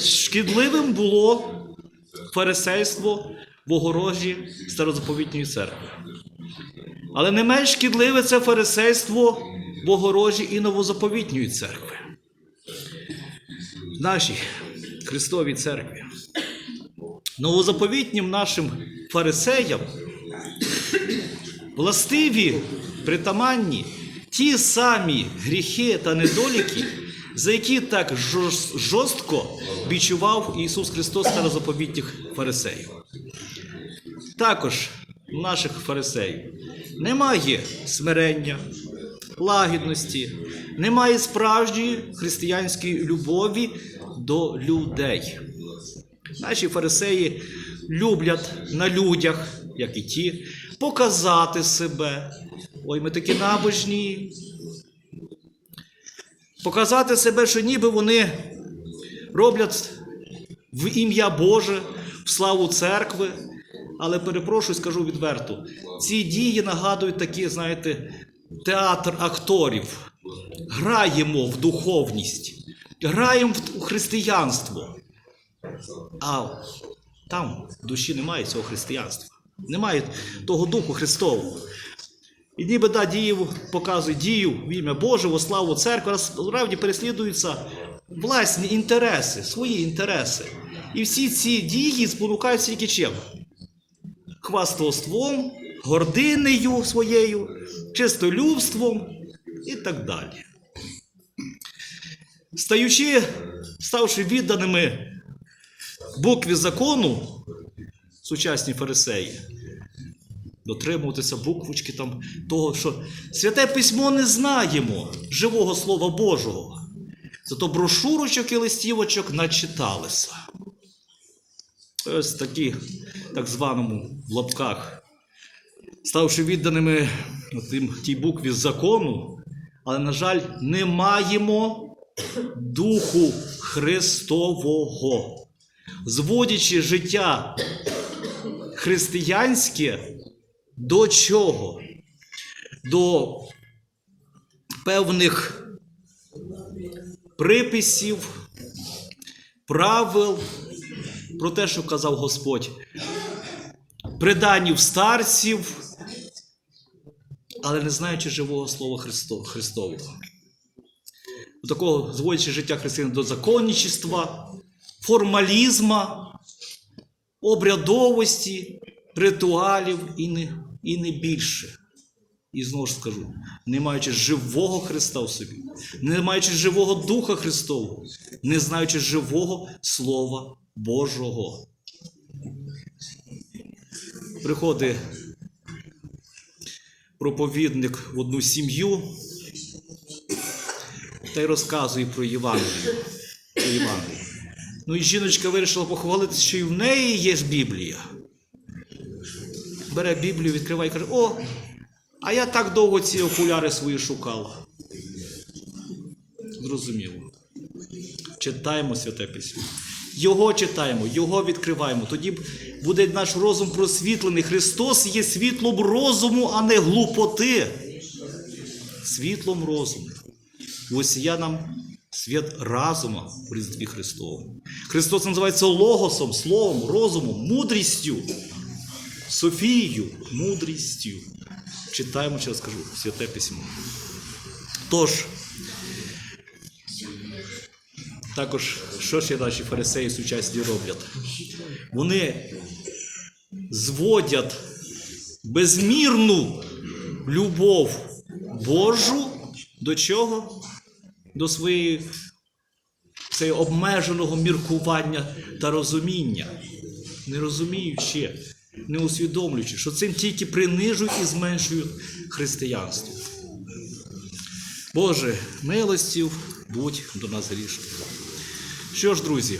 шкідливим було фарисейство в огорожі старозаповітньої церкви. Але не менш шкідливе це фарисейство в огорожі і новозаповітньої церкви. В нашій Христовій церкві. Новозаповітнім нашим фарисеям властиві, притаманні ті самі гріхи та недоліки, за які так жорстко відчував Ісус Христос старозаповітніх фарисеїв. Також наших фарисеїв немає смирення, лагідності, немає справжньої християнської любові до людей. Наші фарисеї люблять на людях, як і ті, показати себе. Ой, ми такі набожні. Показати себе, що ніби вони роблять в ім'я Боже, в славу церкви. Але перепрошую, скажу відверто, ці дії нагадують такі, знаєте, театр акторів. Граємо в духовність, граємо в християнство. А там в душі немає цього християнства, немає того духу Христового. І ніби да, дію показує дію в ім'я Боже, во славу церкви, насправді переслідуються власні інтереси, свої інтереси. І всі ці дії спонукаються тільки чим? Хвастовством, гординею своєю, чистолюбством і так далі. Стаючи, ставши відданими букві закону, сучасні фарисеї, дотримуватися буквочки там того, що святе письмо не знаємо живого Слова Божого. Зато брошурочок і листівочок начиталися. Ось такі, так званому в лапках, ставши відданими тим, тій букві закону, але, на жаль, не маємо Духу Христового, зводячи життя християнське до чого? До певних приписів, правил про те, що казав Господь, приданів старців, але не знаючи живого Слова Христо- Христового. Такого зводячи життя християн до законничества, формалізма, обрядовості, ритуалів і не, і не більше. І знову ж скажу, не маючи живого Христа в собі, не маючи живого Духа Христового, не знаючи живого Слова Божого. Приходить проповідник в одну сім'ю та й розказує про Євангелію. Ну і жіночка вирішила похвалитися, що і в неї є Біблія. Бере Біблію, відкриває і каже: О, а я так довго ці окуляри свої шукала. Зрозуміло. Читаємо святе письмо. Його читаємо, його відкриваємо. Тоді буде наш розум просвітлений. Христос є світлом розуму, а не глупоти. Світлом розуму. Ось я нам світ разума в Різдві Христовому. Христос називається логосом, словом, розумом, мудрістю. Софією, мудрістю. Читаємо, ще раз кажу, святе письмо. Тож, також, що ще наші фарисеї сучасні роблять? Вони зводять безмірну любов Божу до чого? До своєї обмеженого міркування та розуміння, не розуміючи, не усвідомлюючи, що цим тільки принижують і зменшують християнство. Боже, милостів будь до нас грішних. Що ж, друзі,